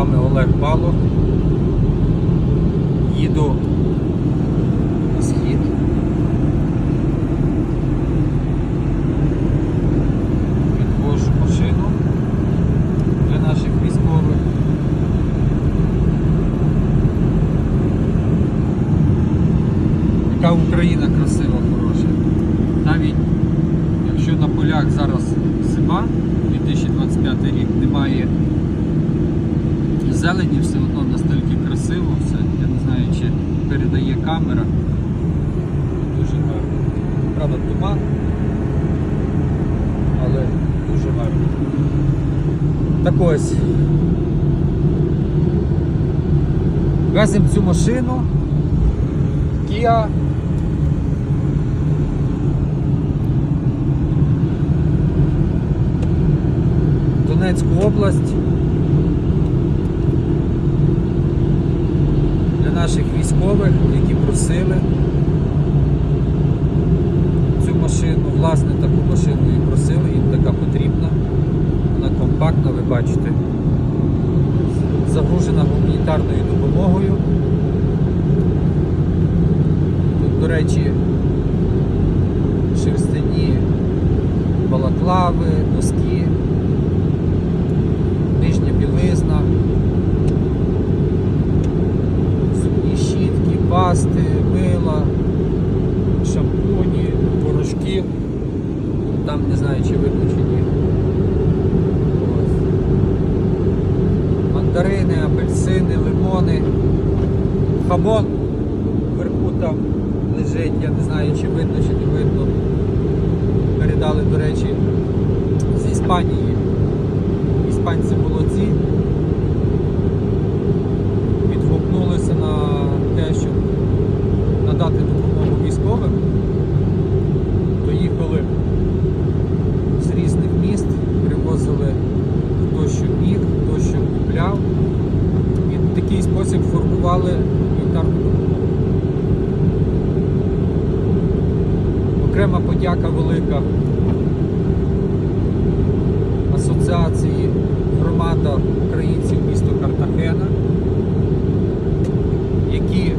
вами Олег Балов. Їду на схід. Відвожу машину для наших військових. Яка Україна красива, хороша. Навіть якщо на полях зараз зима, 2025 рік, немає зелені, все одно настільки красиво все. Я не знаю, чи передає камера. Дуже гарно. Правда, туман, але дуже гарно. Так ось. Веземо цю машину. Kia Донецьку область наших військових, які просили цю машину, власне таку машину і просили, їм така потрібна. Вона компактна, ви бачите, загружена гуманітарною допомогою. Тут, до речі, шерстяні балаклави, носки, пасти, мила, шампуні, порошки. Там не знаю, чи видно чи ні. Мандарини, апельсини, лимони, хамон вверху там лежить, я не знаю, чи видно, чи не видно. Передали, до речі, з Іспанії. Іспанці молодці. Відгукнулися на те, щоб надати допомогу військовим. Доїхали з різних міст, привозили хто що міг, хто що купляв. І в такий спосіб гуманітарну допомогу. Окрема подяка велика Асоціації громада українців міста Картахена, які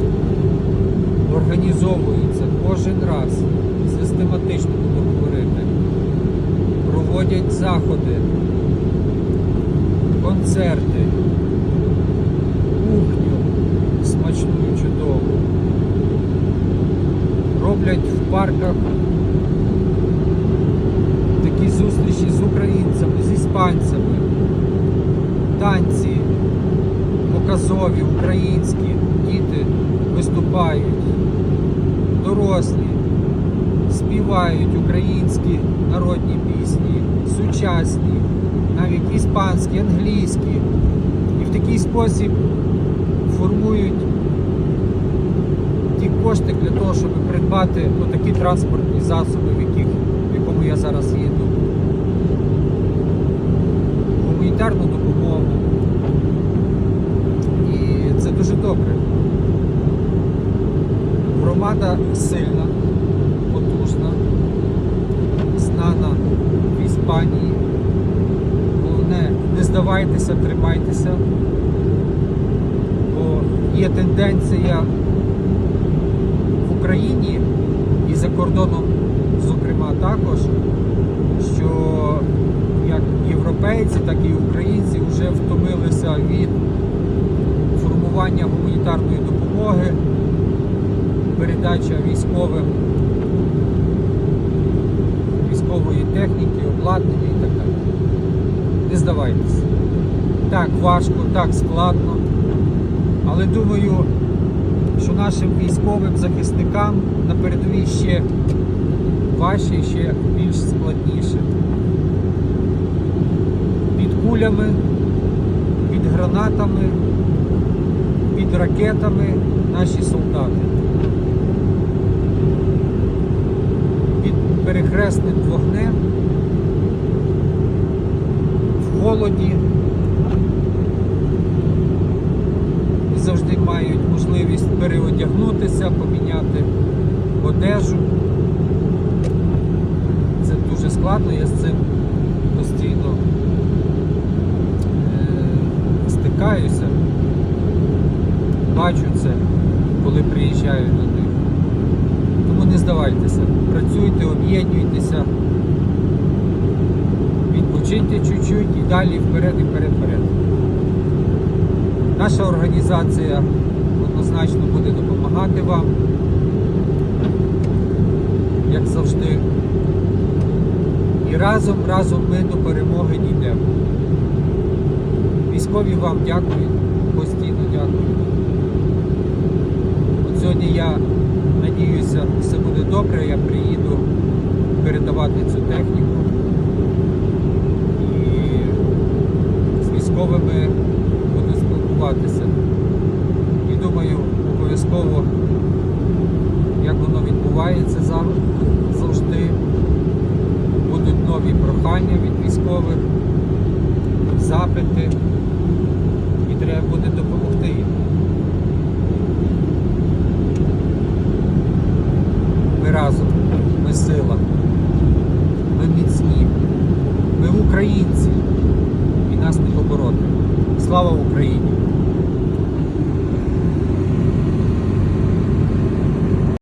організовуються кожен раз, систематично буду говорити, проводять заходи, концерти, парках. Такі зустрічі з українцями, з іспанцями, танці показові, українські, діти виступають, дорослі, співають українські народні пісні, сучасні, навіть іспанські, англійські. І в такий спосіб формують ті кошти для того, щоб придбати отакі транспортні засоби, в в якому я зараз їду. Гуманітарну допомогу. І це дуже добре. Громада сильна, потужна, знана в Іспанії. Головне, не здавайтеся, тримайтеся, бо є тенденція Україні і за кордоном, зокрема, також, що як європейці, так і українці вже втомилися від формування гуманітарної допомоги, передача військовим військової техніки, обладнання і так далі. Не здавайтеся. Так важко, так складно. Але думаю, що нашим військовим захисникам на передовій ще важче і ще більш складніше. Під кулями, під гранатами, під ракетами наші солдати. Під перехресним вогнем, в холоді. І завжди мають можливість переодягнутися, поміняти одежу. Це дуже складно, я з цим постійно е, стикаюся. Бачу це, коли приїжджаю до них. Тому не здавайтеся. Працюйте, об'єднуйтеся, відпочиньте чуть-чуть і далі вперед, і вперед, вперед. Наша організація однозначно буде допомагати вам, як завжди. І разом, разом ми до перемоги дійдемо. Військові вам дякують, постійно дякують. От сьогодні я надіюся, все буде добре, я приїду передавати цю техніку. І з військовими буду спілкуватися. І думаю, обов'язково, як воно відбувається зав- завжди, будуть нові прохання від військових, запити, і треба буде допомогти